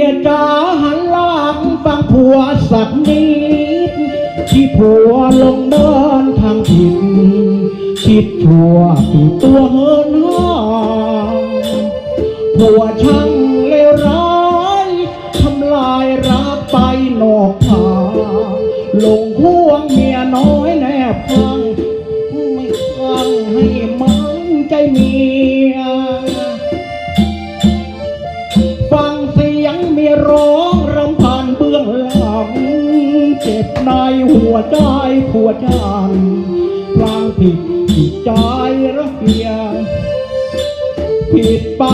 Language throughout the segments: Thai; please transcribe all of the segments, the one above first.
ยจ๋าหันหลังฟังผัวสักนิดที่ผัวลงเดินทางผิดคิดชัวติดตัวเฮินห่างผัวช่างเลวร้ายทำลายรักไปนอกทางลงห่วงเมียน้อยแนบข้างไม่ฟังให้มันใจเมียฟัง ในหัวใจผัวจันพลางผิดจิตใจระเกียผิดไป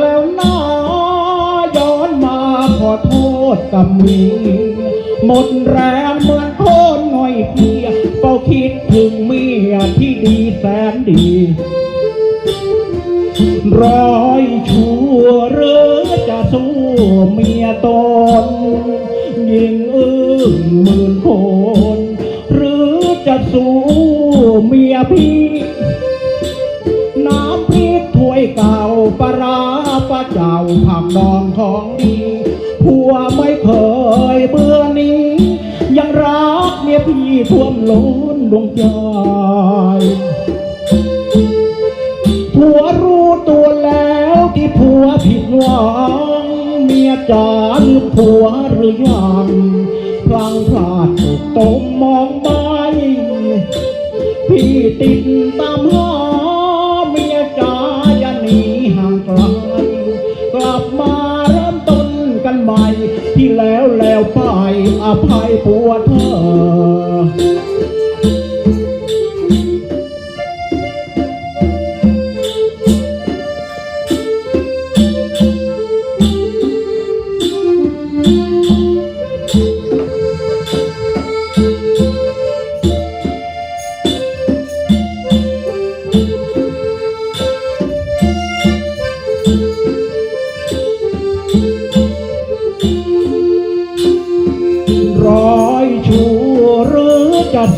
แล้วนะย้อนมาขอโทษกับมีหมดแรงเหมือนโคนหน่อยเพียเฝ้าคิดถึงเมียที่ดีแสนดีรอ ปาราปเจ้าผักดองของดีผัวไม่เคยเบื่อนี้ ยังรักเมียพี่ท่วมล้นดวงใจผัวรู้ตัวแล้วที่ผัวผิดหวัง เมียจ๋าลืมผัวหรือยังพลังพลาดถูกตมมองไปพี่ติดตามหาเอภัยผัวเธอร้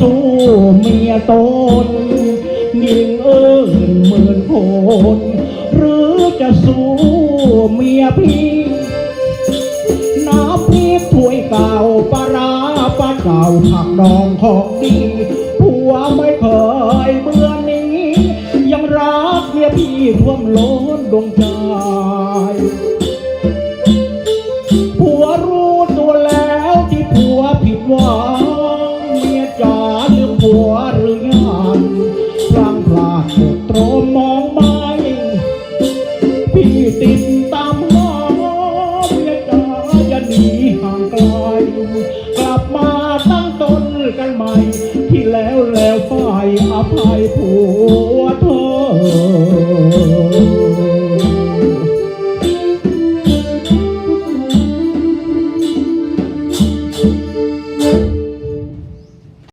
สู้เมียตนยิงเอิ้งหมื่นคนหรือจะสู้เมียพี่น้ำพริกถ้วยเก่าปลาร้าปลาเก่าผักดองของดีผัวไม่เคยเบื่อนี้ ยังรักเมียพี่ท่วมล้นดวงใจ ด